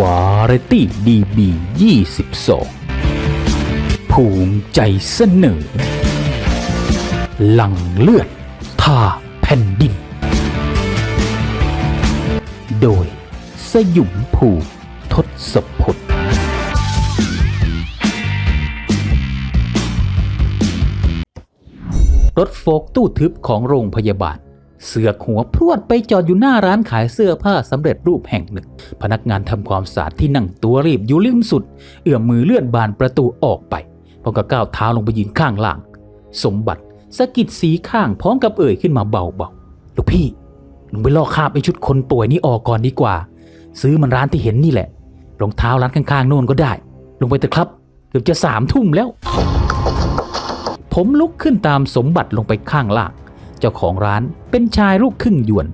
วาไรตี้ดีบี22 ภูมิใจเสนอ หลังเลือดท่าแผ่นดิน โดยสยุมภูทศพลรถโฟกตู้ทึบของโรงพยาบาล เสือกหัวพรวดไปจอดอยู่หน้าร้านขายเสื้อผ้าสำเร็จรูปแห่งหนึ่ง พนักงานทำความสะอาดที่นั่งตัวรีบอยู่ริมสุด เอื้อมมือเลื่อนบานประตูออกไปพร้อมกับก้าวเท้าลงไปยืนข้างล่าง สมบัติสะกิดสีข้างพร้อมกับเอ่ยขึ้นมาเบาๆลูกพี่ลงไปลอกคาบไอ้ชุดคนป่วยนี้ออกก่อนดีกว่า ซื้อมันร้านที่เห็นนี่แหละรองเท้าร้านข้างๆโน่นก็ได้ ลงไปเถอะครับเกือบจะสามทุ่มแล้ว ผมลุกขึ้นตามสมบัติลงไปข้างล่าง เจ้าของร้านเป็นชายลูกครึ่งยวน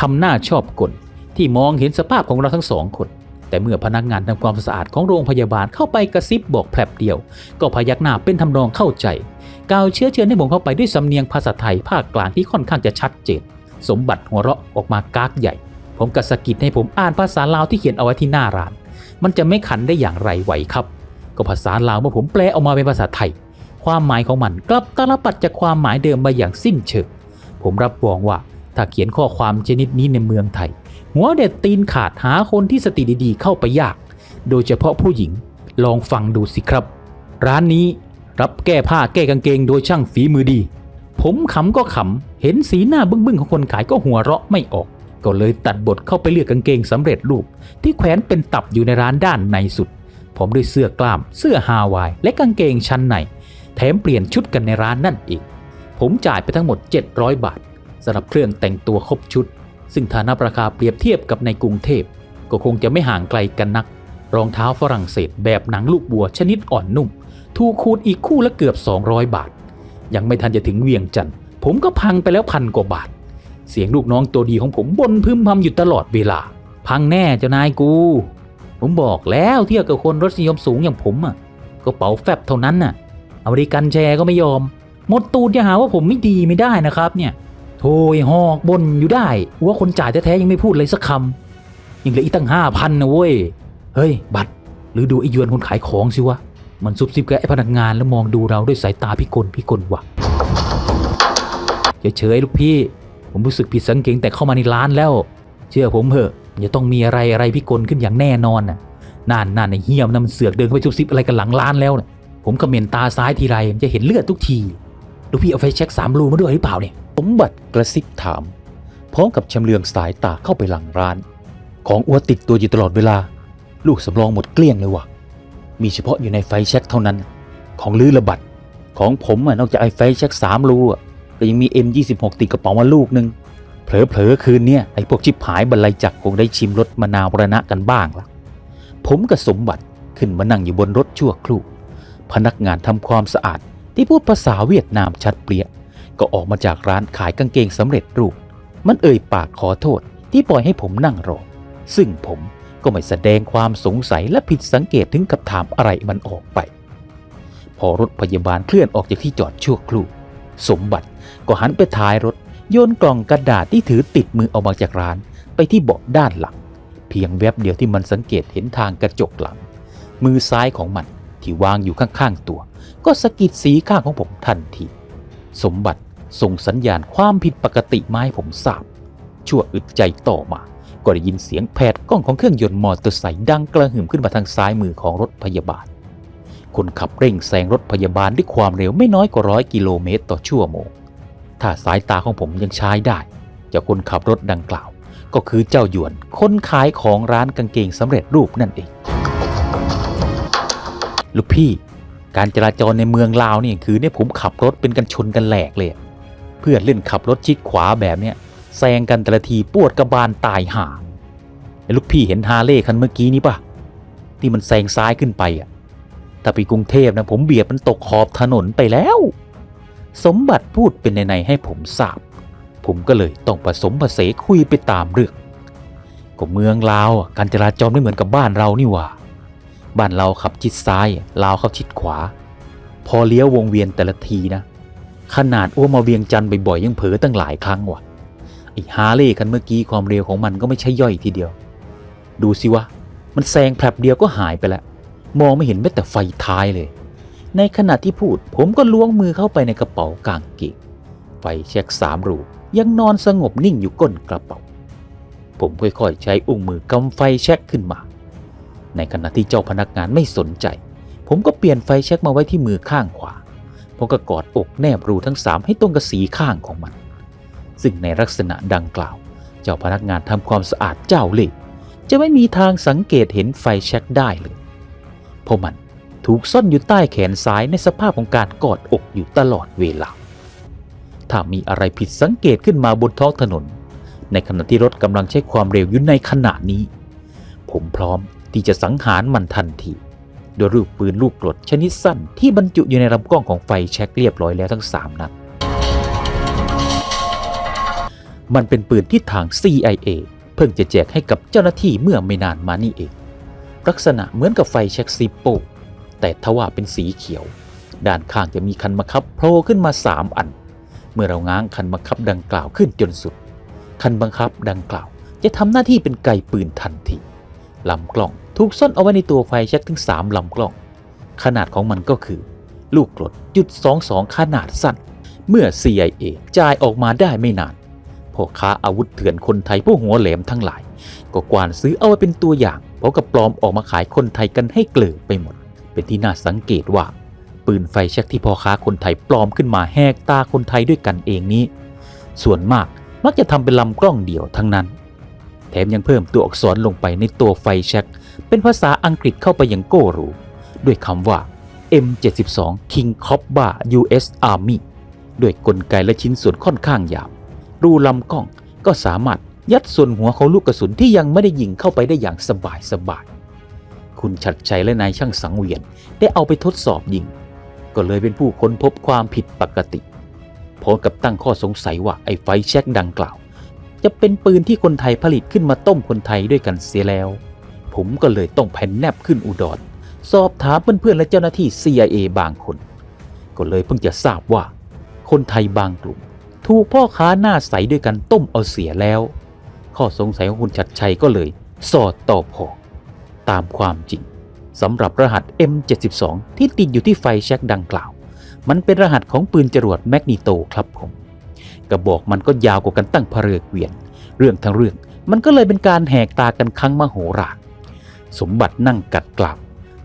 ทำหน้าชอบกลที่มองเห็นสภาพของเราทั้งสองคน แต่เมื่อพนักงานทำความสะอาดของโรงพยาบาลเข้าไปกระซิบบอกแผลบเดียว ก็พยักหน้าเป็นทำนองเข้าใจกล่าวเชื้อเชิญให้ผมเข้าไปด้วยสำเนียงภาษาไทยภาคกลางที่ค่อนข้างจะชัดเจน สมบัติหัวเราะออกมากากใหญ่ ผมกระสกิดให้ผมอ่านภาษาลาวที่เขียนเอาไว้ที่หน้าร้าน มันจะไม่ขันได้อย่างไรไหวครับ ก็ภาษาลาวเมื่อผมแปลออกมาเป็นภาษาไทย ความหมายของมันกลับตาลปัดจากความหมายเดิมมาอย่างสิ้นเชิง ผมรับรองว่า ถ้าเขียนข้อความชนิดนี้ในเมืองไทย หัวเด็ดตีนขาดหาคนที่สติดีๆ เข้าไปยาก โดยเฉพาะผู้หญิงลองฟังดูสิครับ ร้านนี้รับแก้ผ้าแก้กางเกงโดยช่างฝีมือดี ผมขำก็ขำ เห็นสีหน้าบึ้งๆของคนขายก็หัวเราะไม่ออก ก็เลยตัดบทเข้าไปเลือกกางเกงสำเร็จรูป ที่แขวนเป็นตับอยู่ในร้านด้านในสุดผมด้วยเสื้อกล้าม เสื้อฮาวาย และกางเกงชั้นใน แถมเปลี่ยนชุดกันในร้านนั่นเอง ผมจ่ายไปทั้งหมด 700 บาทสำหรับเครื่องแต่งตัวครบชุด ซึ่งถ้านับราคาเปรียบเทียบกับในกรุงเทพ ก็คงจะไม่ห่างไกลกันนัก รองเท้าฝรั่งเศสแบบหนังลูกบัวชนิดอ่อนนุ่ม ถูกคูณอีกคู่ละเกือบ 200 บาท ยังไม่ทันจะถึงเวียงจันทร์ผมก็พังไปแล้วพันกว่าบาท เสียงลูกน้องตัวดีของผมบ่นพึมพำอยู่ตลอดเวลา พังแน่เจ้านายกู ผมบอกแล้วเทียบกับคนรสนิยมสูงอย่างผมอะก็เป๋าแฟบเท่านั้นน่ะ อเมริกันแชร์ก็ไม่ยอม หมดตูดจะหาว่าผมไม่ดีไม่ได้นะครับเนี่ยโถยหอกบนอยู่ได้ว่าคนจ่ายแท้ๆยังไม่พูดเลยสักคำยังเหลืออีกตั้งห้าพันนะเว้ยเฮ้ย บัตรหรือดูไอ้ยวนคนขายของสิวะมันซุบซิบกับไอ้พนักงานแล้วมองดูเราด้วยสายตาพิกลพิกลวะอย่าเฉยลูกพี่ ผมรู้สึกผิดสังเกตแต่เข้ามาในร้านแล้ว เชื่อผมเถอะจะต้องมีอะไรอะไรพิกลขึ้นอย่างแน่นอนน่ะนั่นนั่นไอ้เหี้ยมนำเสือกเดินเข้าไปซุบซิบอะไรกันหลังร้านแล้วนะผมก็เมนตาซ้ายทีไรมันจะเห็นเลือดทุกที ลูกพี่เอาไฟเช็คสามรูมาด้วยหรือเปล่าเนี่ยสมบัติกระซิบถาม พร้อมกับชำเลืองสายตาเข้าไปหลังร้าน ของอัวติดตัวอยู่ตลอดเวลา ลูกสำรองหมดเกลี้ยงเลยว่ะ มีเฉพาะอยู่ในไฟแช็คเท่านั้น ของลือระบัดของผมอะนอกจากไอ้ไฟแช็คสามรูอะก็ยังมี M26 ติดกระเป๋ามาลูกนึงเผลอๆคืนเนี้ยไอ้พวกชิบหายบรรลัยจักรคงได้ชิมรสมะนาวระณะกันบ้างละผมกับสมบัติขึ้นมานั่งอยู่บนรถชั่วครู่ พนักงานทำความสะอาด ที่พูดภาษาเวียดนามชัดเปรี้ยก็ออกมาจากร้านขายกางเกงสำเร็จรูป มันเอ่ยปากขอโทษที่ปล่อยให้ผมนั่งรอ ซึ่งผมก็ไม่แสดงความสงสัยและผิดสังเกตถึงกับถามอะไรมันออกไป พอรถพยาบาลเคลื่อนออกจากที่จอดชั่วครู่ สมบัติก็หันไปท้ายรถ โยนกล่องกระดาษที่ถือติดมือออกมาจากร้าน ไปที่เบาะด้านหลัง เพียงแวบเดียวที่มันสังเกตเห็นทางกระจกหลัง มือซ้ายของมันที่วางอยู่ข้างๆตัว ก็สะกิดสีข้างของผมทันทีสมบัติส่งสัญญาณความผิดปกติมาให้ผมทราบ ชั่วอึดใจต่อมา ก็ได้ยินเสียงแผดกล้องของเครื่องยนต์มอเตอร์ไซค์ดังกระหึ่มขึ้นมาทางซ้ายมือของรถพยาบาล คนขับเร่งแซงรถพยาบาลด้วยความเร็วไม่น้อยกว่าร้อยกิโลเมตรต่อชั่วโมง ถ้าสายตาของผมยังใช้ได้จ้าคนขับรถดังกล่าว ก็คือเจ้าหยวนคนขายของร้านกางเกงสำเร็จรูปนั่นเองลูกพี่ การจราจรในเมืองลาวนี่คือเนี่ยผมขับรถเป็นกันชนกันแหลกเลย เพื่อนเล่นขับรถชิดขวาแบบเนี้ยแซงกันแต่ละทีปวดกระบาลตายห่าไอ้ลูกพี่เห็นฮาเลย์คันเมื่อกี้นี้ปะที่มันแซงซ้ายขึ้นไปอะถ้าไปกรุงเทพนะผมเบียดมันตกขอบถนนไปแล้ว สมบัติพูดเป็นในๆให้ผมทราบ ผมก็เลยต้องผสมผสานคุยไปตามเรื่องก็เมืองลาวอะการจราจรไม่เหมือนกับบ้านเรานี่ว่า บ้านเราขับชิดซ้ายลาวเขาชิดขวา พอเลี้ยววงเวียนแต่ละทีนะ ขนาดอ้วมาเวียงจันทร์บ่อยๆยังเผลอตั้งหลายครั้งว่ะไอ้ฮาร์เลย์คันเมื่อกี้ความเร็วของมันก็ไม่ใช่ย่อยทีเดียว ดูสิวะ มันแซงแผลบเดียวก็หายไปแล้วมองไม่เห็นแม้แต่ไฟท้ายเลย ในขณะที่พูด ผมก็ล้วงมือเข้าไปในกระเป๋ากางเกงไฟแช็กสามรูยังนอนสงบนิ่งอยู่ก้นกระเป๋า ผมค่อยๆใช้อุ้งมือกำไฟแช็กขึ้นมา ในขณะที่เจ้าพนักงานไม่สนใจ ผมก็เปลี่ยนไฟแช็กมาไว้ที่มือข้างขวาผมก็กอดอกแนบรูทั้งสามให้ตรงกับสีข้างของมัน ซึ่งในลักษณะดังกล่าว เจ้าพนักงานทำความสะอาดเจ้าเล่จะไม่มีทางสังเกตเห็นไฟแช็กได้เลย เพราะมันถูกซ่อนอยู่ใต้แขนซ้ายในสภาพของการกอดอกอยู่ตลอดเวลา ถ้ามีอะไรผิดสังเกตขึ้นมาบนท้องถนน ในขณะที่รถกำลังใช้ความเร็วอยู่ในขณะนี้ ผมพร้อม ที่จะสังหารมันทันทีโดยลูกปืนลูกกรดชนิดสั้นที่บรรจุอยู่ในลำกล้องของไฟแช็กเรียบร้อยแล้วทั้ง 3 นัด มันเป็นปืนที่ทาง CIA เพิ่งจะแจกให้กับเจ้าหน้าที่เมื่อไม่นานมานี่เอง ลักษณะเหมือนกับไฟแช็กซิปโป แต่ทว่าเป็นสีเขียว ด้านข้างจะมีคันบังคับโผล่ขึ้นมา 3 อัน เมื่อเราง้างคันบังคับดังกล่าวขึ้นจนสุด คันบังคับดังกล่าว จะทำหน้าที่เป็นไกปืนทันทีลำกล้อง ถูกซ่อนเอาไว้ในตัวไฟแช็กถึง 3ลำกล้อง ขนาดของมันก็คือ ลูกกรดจุด22 ขนาดสั้น เมื่อ CIA จ่ายออกมาได้ไม่นานพ่อค้าอาวุธเถื่อนคนไทยผู้หัวแหลมทั้งหลาย ก็กวานซื้อเอาไว้เป็นตัวอย่างเพราะกับปลอมออกมาขายคนไทยกันให้เกลือไปหมด เป็นที่น่าสังเกตว่า ปืนไฟแช็กที่พ่อค้าคนไทยปลอมขึ้นมาแหกตาคนไทยด้วยกันเองนี้ ส่วนมากมักจะทำเป็นลำกล้องเดียวทั้งนั้น แถมยังเพิ่มตัวอักษรลงไปในตัวไฟแช็ก เป็นภาษาอังกฤษเข้าไปอย่างโก้หรู ด้วยคำว่า M72 King Cobra US Army ด้วยกลไกและชิ้นส่วนค่อนข้างหยาบ รูลำกล้องก็สามารถยัดส่วนหัวของลูกกระสุนที่ยังไม่ได้ยิงเข้าไปได้อย่างสบายสบายๆคุณชัดชัยและนายช่างสังเวียนได้เอาไปทดสอบยิง ก็เลยเป็นผู้ค้นพบความผิดปกติพร้อมกับตั้งข้อสงสัยว่าไอ้ไฟแช็กดังกล่าว จะเป็นปืนที่คนไทยผลิตขึ้นมาต้มคนไทยด้วยกันเสียแล้ว ผมก็เลยต้องแผ่นแนบขึ้นอุดร สอบถามเพื่อนๆและเจ้าหน้าที่ CIA บางคน ก็เลยเพิ่งจะทราบว่า คนไทยบางกลุ่ม ถูกพ่อค้าหน้าใสด้วยกันต้มเอาเสียแล้ว ข้อสงสัยของคุณชัดชัยก็เลย สอดต่อพอตามความจริงสำหรับรหัส M72 ที่ติดอยู่ที่ไฟแช็กดังกล่าว มันเป็นรหัสของปืนจรวดแมกนิโตครับผม กระบอกมันก็ยาวกว่ากันตั้งพเรือเกวียน เรื่องทั้งเรื่องมันก็เลยเป็นการแหกตากันครั้งมโหฬาร สมบัตินั่งกัดกลับ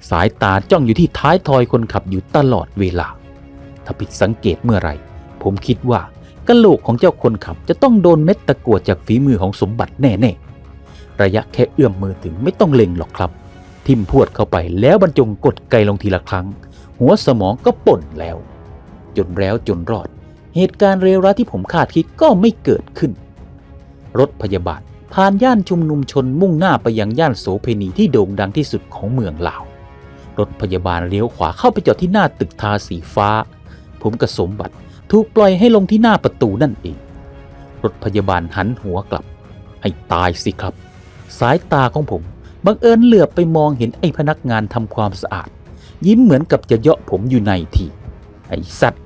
สายตาจ้องอยู่ที่ท้ายทอยคนขับอยู่ตลอดเวลา ถ้าผิดสังเกตเมื่อไรผมคิดว่ากะโหลกของเจ้าคนขับจะต้องโดนเม็ดตะกั่วจากฝีมือของสมบัติแน่ๆ ระยะแค่เอื้อมมือถึงไม่ต้องเล็งหรอกครับ ทิมพวดเข้าไปแล้วบรรจงกดไกลลงทีละครั้ง หัวสมองก็ป่นแล้ว จนแล้วจนรอด เหตุการณ์เลวร้ายที่ผมคาดคิดก็ไม่เกิดขึ้น รถพยาบาล ผ่านย่านชุมนุมชนมุ่งหน้าไปยังย่านโสเพณีที่โด่งดังที่สุดของเมืองลาว รถพยาบาลเลี้ยวขวาเข้าไปจอดที่หน้าตึกทาสีฟ้า ผมกับสมบัติถูกปล่อยให้ลงที่หน้าประตูนั่นเอง รถพยาบาลหันหัวกลับ ให้ตายสิครับ สายตาของผมบังเอิญเหลือบไปมองเห็นไอ้พนักงานทำความสะอาด ยิ้มเหมือนกับจะเยาะผมอยู่ในทีไอ้สัตว์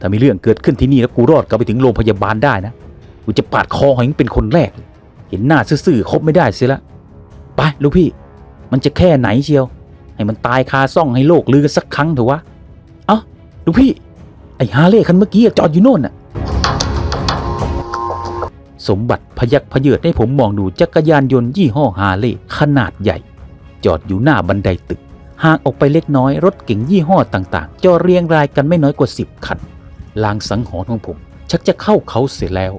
ถ้ามีเรื่องเกิดขึ้นที่นี่แล้วกูรอดกลับไปถึงโรงพยาบาลได้นะกูจะปาดคอหอยเป็นคนแรกเลย เห็นหน้าซื่อๆคบไม่ได้เสียละไปลูกพี่ มันจะแค่ไหนเชียว ให้มันตายคาซ่องให้โลกลือสักครั้งเถอะวะเอ้าลูกพี่ ไอ้ฮาเล่คันเมื่อกี้จอดอยู่โน่นน่ะ สมบัติพยักพเยิดให้ผมมองดูจักรยานยนต์ยี่ห้อฮาเล่ขนาดใหญ่ จอดอยู่หน้าบันไดตึกห่างออกไปเล็กน้อยรถเก๋งยี่ห้อต่างๆจอเรียงรายกันไม่น้อยกว่าสิบคันลางสังหรณ์ของผม ชักจะเข้าเขาเสียแล้ว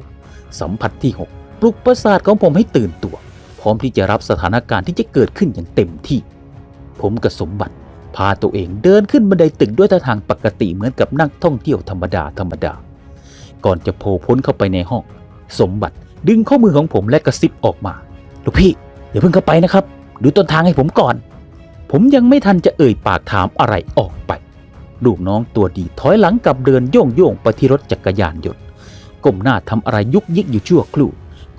สัมผัสที่ 6 ปลุกประสาทของผมให้ตื่นตัว พร้อมที่จะรับสถานการณ์ที่จะเกิดขึ้นอย่างเต็มที่ ผมกับสมบัติ พาตัวเองเดินขึ้นบันไดตึกด้วยท่าทางปกติเหมือนกับนักท่องเที่ยวธรรมดาธรรมดา ก่อนจะโผล่พ้นเข้าไปในห้อง สมบัติดึงข้อมือของผมและกระซิบออกมาลูกพี่อย่าเพิ่งเข้าไปนะครับ ดูต้นทางให้ผมก่อน ผมยังไม่ทันจะเอ่ยปากถามอะไรออกไป ลูกน้องตัวดีถอยหลังกลับเดินโย่งโย่งไปที่รถจักรยานยนต์ก้มหน้าทำอะไรยุกยิกอยู่ชั่วครู่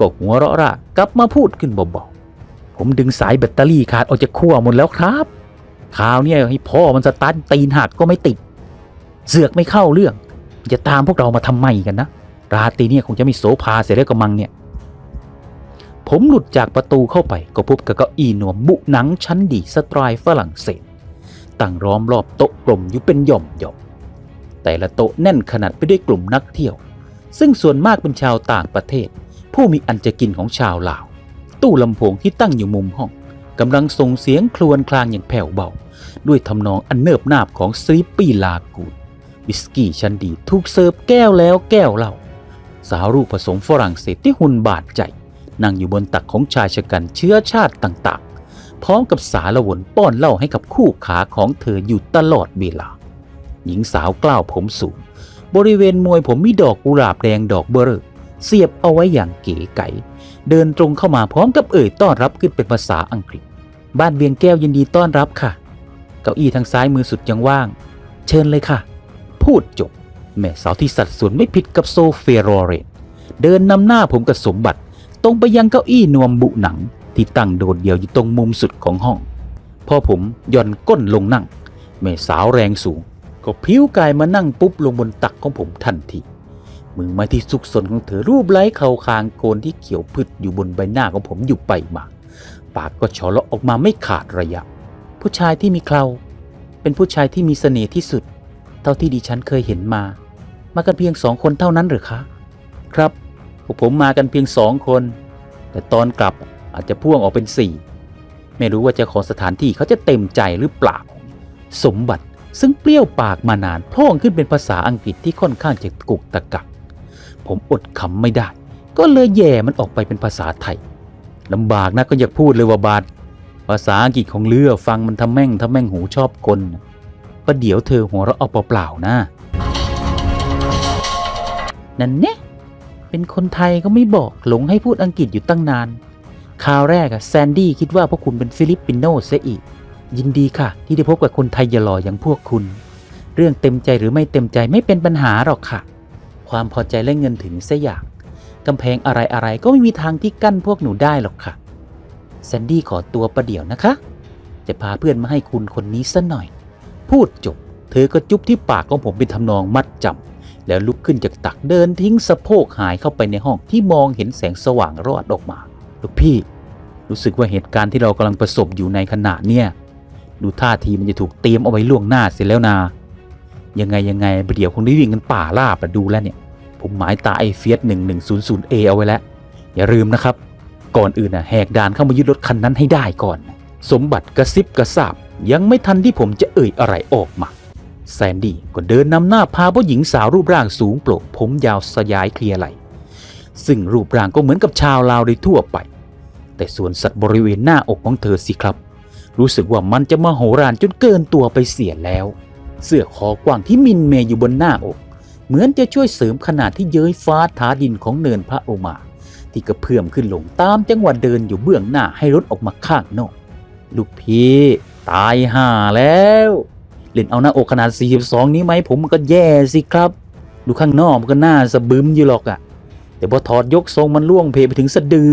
ก็หัวเราะร่ากลับมาพูดขึ้นเบาๆผมดึงสายแบตเตอรี่ขาดออกจากขั้วหมดแล้วครับคราวเนี้ยให้พ่อมันสตาร์ทตีนหักก็ไม่ติด เสือกไม่เข้าเรื่อง จะตามพวกเรามาทำไมกันนะ ราตรีเนี่ยคงจะมีโสภาเสียแล้วกระมังเนี่ย ผมหลุดจากประตูเข้าไปก็พบกับเก้าอี้หนวมบุหนังชั้นดีสไตล์ฝรั่งเศสตั้งล้อมรอบโต๊ะกลมอยู่เป็นหย่อมหย่อมๆแต่ละโต๊ะแน่นขนาดไปด้วยกลุ่มนักเที่ยว ซึ่งส่วนมากเป็นชาวต่างประเทศ ผู้มีอันจะกินของชาวลาว ตู้ลำโพงที่ตั้งอยู่มุมห้องกำลังส่งเสียงครวญครางอย่างแผ่วเบา ด้วยทำนองอันเนิบนาบของสลิปปี้ลากูนวิสกี้ชั้นดีถูกเสิร์ฟแก้วแล้วแก้วเล่า สาวรูปผสมฝรั่งเศสที่หุ่นบาดใจ นั่งอยู่บนตักของชายชะกันเชื้อชาติต่างๆ พร้อมกับสารวนป้อนเหล้าให้กับคู่ขาของเธออยู่ตลอดเวลา หญิงสาวกล้าวผมสูงบริเวณมวยผมมีดอกกุหลาบแดงดอกเบอร์ เสียบเอาไว้อย่างเก๋ไก๋เดินตรงเข้ามาพร้อมกับเอ่ยต้อนรับขึ้นเป็นภาษาอังกฤษ บ้านเวียงแก้วยินดีต้อนรับค่ะ เก้าอี้ทางซ้ายมือสุดยังว่าง เชิญเลยค่ะ พูดจบ แม่สาวที่สัดส่วนไม่ผิดกับโซเฟียโรเรตเดินนำหน้าผมกับสมบัติ ตรงไปยังเก้าอี้นวมบุหนัง ที่ตั้งโดดเดี่ยวอยู่ตรงมุมสุดของห้อง พอผมย่อนก้นลงนั่ง แม่สาวแรงสูง ก็พิ้วกายมานั่งปุ๊บลงบนตักของผมทันที มือไม้ที่สุกสนของเธอรูปไล้เข่าคางโกนที่เขียวพืชอยู่บนใบหน้าของผมอยู่ไปมา ปากก็ฉาะเลาะออกมาไม่ขาดระยะ ผู้ชายที่มีเคราเป็นผู้ชายที่มีเสน่ห์ที่สุด เท่าที่ดิฉันเคยเห็นมา มากันเพียงสองคนเท่านั้นหรือคะ ครับพวกผมมากันเพียงสองคน แต่ตอนกลับอาจจะพ่วงออกเป็นสี่ไม่รู้ว่าเจ้าของสถานที่เขาจะเต็มใจหรือเปล่า สมบัติซึ่งเปรี้ยวปากมานานพ่องขึ้นเป็นภาษาอังกฤษที่ค่อนข้างจะกุกตะกัก ผมอดขำไม่ได้ ก็เลยแย่มันออกไปเป็นภาษาไทยลำบากนะก็อยากพูดเลยว่าบาดภาษาอังกฤษของเลือฟังมันทำแม่งทำแม่งหูชอบกลประเดี๋ยวเธอหัวเราะเอาเปล่าๆนะ นั่นเนี่ยเป็นคนไทยก็ไม่บอกหลงให้พูดอังกฤษอยู่ตั้งนานคราวแรกอะแซนดี้คิดว่าพวกคุณเป็นฟิลิปปินโนเสียอีก ยินดีค่ะ ที่ได้พบกับคนไทยหล่ออย่างพวกคุณ เรื่องเต็มใจหรือไม่เต็มใจไม่เป็นปัญหาหรอกค่ะ ความพอใจและเงินถึงเสียอย่างกำแพงอะไรอะไรๆก็ไม่มีทางที่กั้นพวกหนูได้หรอกค่ะแซนดี้ขอตัวประเดี๋ยวนะคะ จะพาเพื่อนมาให้คุณคนนี้ซะหน่อย พูดจบ เธอก็จุ๊บที่ปากของผมเป็นทำนองมัดจำแล้วลุกขึ้นจากตักเดินทิ้งสะโพกหายเข้าไปในห้องที่มองเห็นแสงสว่างรอดออกมา ลูกพี่ รู้สึกว่าเหตุการณ์ที่เรากำลังประสบอยู่ในขณะเนี่ยดูท่าทีมันจะถูกเตรียมเอาไว้ล่วงหน้าเสร็จแล้วนา ยังไงยังไงปเดี๋ยวคงได้วิ่งกันป่าล่าบอะดูแล้วเนี่ย ผมหมายตาไอเฟียส1100 A เอเอาไว้แล้ว อย่าลืมนะครับ ก่อนอื่นน่ะแหกด่านเข้ามายึดรถคันนั้นให้ได้ก่อน สมบัติกระซิบกระซาบ ยังไม่ทันที่ผมจะเอ่ยอะไรออกมา แซนดี้ก็เดินนำหน้าพาผู้หญิงสาวรูปร่างสูงโปร่งผมยาวสยายเคลียร์ไหลซึ่งรูปร่างก็เหมือนกับชาวลาวโดยทั่วไป แต่ส่วนสัตว์บริเวณหน้าอกของเธอสิครับ รู้สึกว่ามันจะมโหฬารจนเกินตัวไปเสียแล้ว เสื้อคอกว้างที่มินเมย์อยู่บนหน้าอก เหมือนจะช่วยเสริมขนาดที่เย้ยฟ้าท้าดินของเนินพระโอมาที่กระเพื่อมขึ้นลงตามจังหวะเดินอยู่เบื้องหน้าให้รถออกมาข้างนอกลูกพี่ตายห่าแล้ว เล่นเอาหน้าอกขนาด 42 นี้ไหมผมมันก็แย่สิครับ ดูข้างนอกมันก็น่าสะบึมอยู่หรอกอะแต่พอถอดยกทรงมันล่วงเพไปถึงสะดือ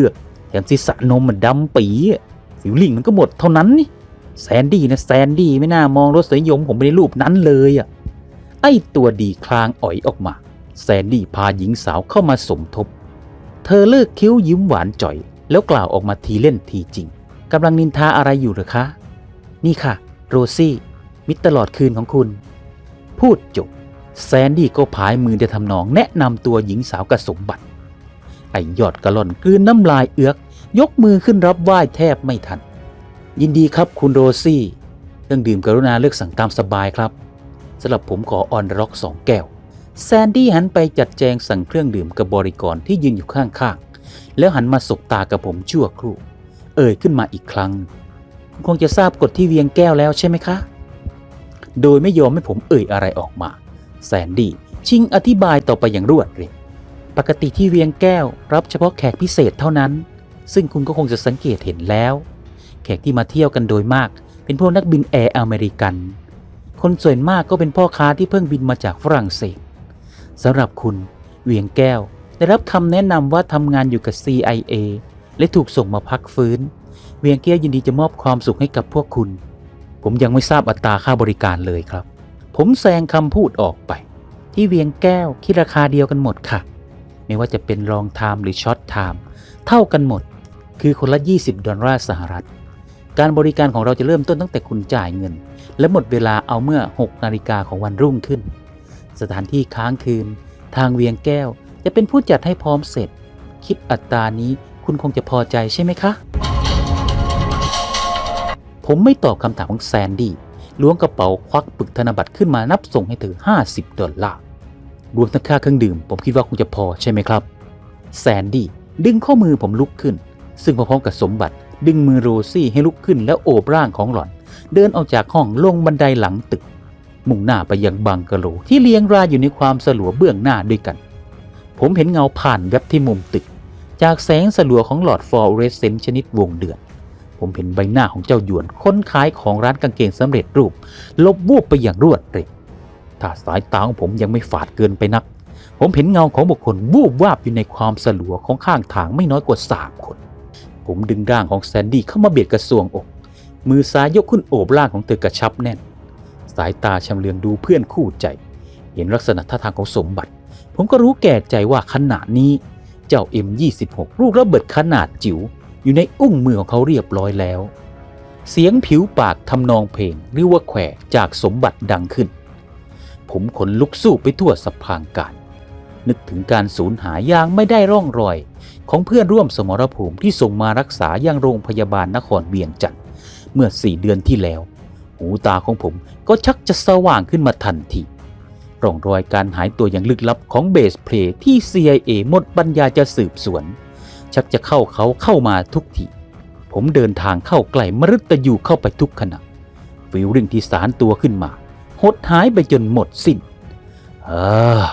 แถมศีรษะนมมันดำปีอะฟิวลิ่งมันก็หมดเท่านั้นนี่ แซนดี้นะแซนดี้ไม่น่ามองรสนิยมผมไปในรูปนั้นเลยอะไอตัวดีคลางอ่อยออกมา แซนดี้พาหญิงสาวเข้ามาสมทบ เธอเลิกคิ้วยิ้มหวานจ่อย แล้วกล่าวออกมาทีเล่นทีจริงกำลังนินทาอะไรอยู่หรือคะ นี่ค่ะ โรซี่ มิตรตลอดคืนของคุณ พูดจบ แซนดี้ก็ผายมือจะทำนองแนะนำตัวหญิงสาวกับสมบัติ ไอยอดกระล่อนกลืนน้ำลายเอือก ยกมือขึ้นรับไหว้แทบไม่ทัน ยินดีครับคุณโรซี่ เครื่องดื่มกรุณาเลือกสั่งตามสบายครับสำหรับผมขอออนร็อกสองแก้ว แซนดี้หันไปจัดแจงสั่งเครื่องดื่มกับบริกรที่ยืนอยู่ข้างๆ แล้วหันมาสบตากับผมชั่วครู่ เอ่ยขึ้นมาอีกครั้ง คุณคงจะทราบกฎที่เวียงแก้วแล้วใช่ไหมคะ โดยไม่ยอมให้ผมเอ่ยอะไรออกมา แซนดี้ชิงอธิบายต่อไปอย่างรวดเร็วปกติที่เวียงแก้วรับเฉพาะแขกพิเศษเท่านั้น ซึ่งคุณก็คงจะสังเกตเห็นแล้ว แขกที่มาเที่ยวกันโดยมาก เป็นพวกนักบินแอร์อเมริกัน คนส่วนมากก็เป็นพ่อค้าที่เพิ่งบินมาจากฝรั่งเศสสำหรับคุณ เวียงแก้ว ได้รับคำแนะนำว่าทำงานอยู่กับ CIA และถูกส่งมาพักฟื้น เวียงแก้วยินดีจะมอบความสุขให้กับพวกคุณ ผมยังไม่ทราบอัตราค่าบริการเลยครับ ผมแซงคำพูดออกไป ที่เวียงแก้วคิดราคาเดียวกันหมดค่ะ ไม่ว่าจะเป็นลองไทม์หรือช็อตไทม์เท่ากันหมด คือคนละ 20 ดอลลาร์สหรัฐ การบริการของเราจะเริ่มต้นตั้งแต่คุณจ่ายเงิน และหมดเวลาเอาเมื่อ 6 นาฬิกาของวันรุ่งขึ้น สถานที่ค้างคืน ทางเวียงแก้ว จะเป็นผู้จัดให้พร้อมเสร็จ คิดอัตรานี้คุณคงจะพอใจใช่ไหมคะ ผมไม่ตอบคำถามของแซนดี้ล้วงกระเป๋าควักปึกธนบัตรขึ้นมานับส่งให้เธอ 50 ดอลลาร์ รวมทั้งค่าเครื่องดื่ม ผมคิดว่าคงจะพอใช่ไหมครับ แซนดี้ดึงข้อมือผมลุกขึ้น ซึ่งพร้อมกับสมบัติ ดึงมือโรซี่ให้ลุกขึ้นแล้วโอบร่างของหล่อน เดินออกจากห้องลงบันไดหลังตึก มุ่งหน้าไปยังบังกะโลที่เรียงรายอยู่ในความสลัวเบื้องหน้าด้วยกัน ผมเห็นเงาผ่านแวบที่มุมตึก จากแสงสลัวของหลอดฟลูอเรสเซนต์ชนิดวงเดือน ผมเห็นใบหน้าของเจ้าหยวนค้นขายของร้านกางเกงสำเร็จรูปลบวูบไปอย่างรวดเร็วถ้าสายตาของผมยังไม่ฝาดเกินไปนัก ผมเห็นเงาของบุคคลวูบวาบอยู่ในความสลัวของข้างทางไม่น้อยกว่าสามคน ผมดึงร่างของแซนดี้เข้ามาเบียดกระสวงอก มือซ้ายยกขึ้นโอบร่างของเธอกระชับแน่น สายตาชำเลืองดูเพื่อนคู่ใจ เห็นลักษณะท่าทางของสมบัติ ผมก็รู้แก่ใจว่าขณะนี้ เจ้า M26 ลูกระเบิดขนาดจิ๋วอยู่ในอุ้งมือของเขาเรียบร้อยแล้ว เสียงผิวปากทำนองเพลงหรือว่าแขวจากสมบัติดังขึ้น ผมขนลุกสู้ไปทั่วสะพางกายนึกถึงการสูญหายอย่างไม่ได้ร่องรอย ของเพื่อนร่วมสมรภูมิที่ส่งมารักษายังโรงพยาบาลนครเวียงจันทร์เมื่อสี่เดือนที่แล้ว หูตาของผมก็ชักจะสว่างขึ้นมาทันทีร่องรอยการหายตัวอย่างลึกลับของเบสเพลย์ที่ CIA หมดปัญญาจะสืบสวน ชักจะเข้าเขาเข้ามาทุกทีผมเดินทางเข้าใกล้มฤตยูเข้าไปทุกขณะฟิลลิ่งที่สารตัวขึ้นมาหดหายไปจนหมดสิ้นเออ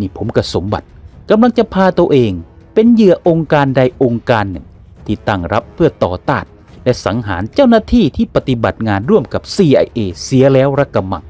นี่ผมกับสมบัติกำลังจะพาตัวเอง เป็นเหยื่อองค์การใดองค์การหนึ่ง ที่ตั้งรับเพื่อต่อต้านและสังหารเจ้าหน้าที่ที่ปฏิบัติงานร่วมกับ CIA เสียแล้วระกำมัง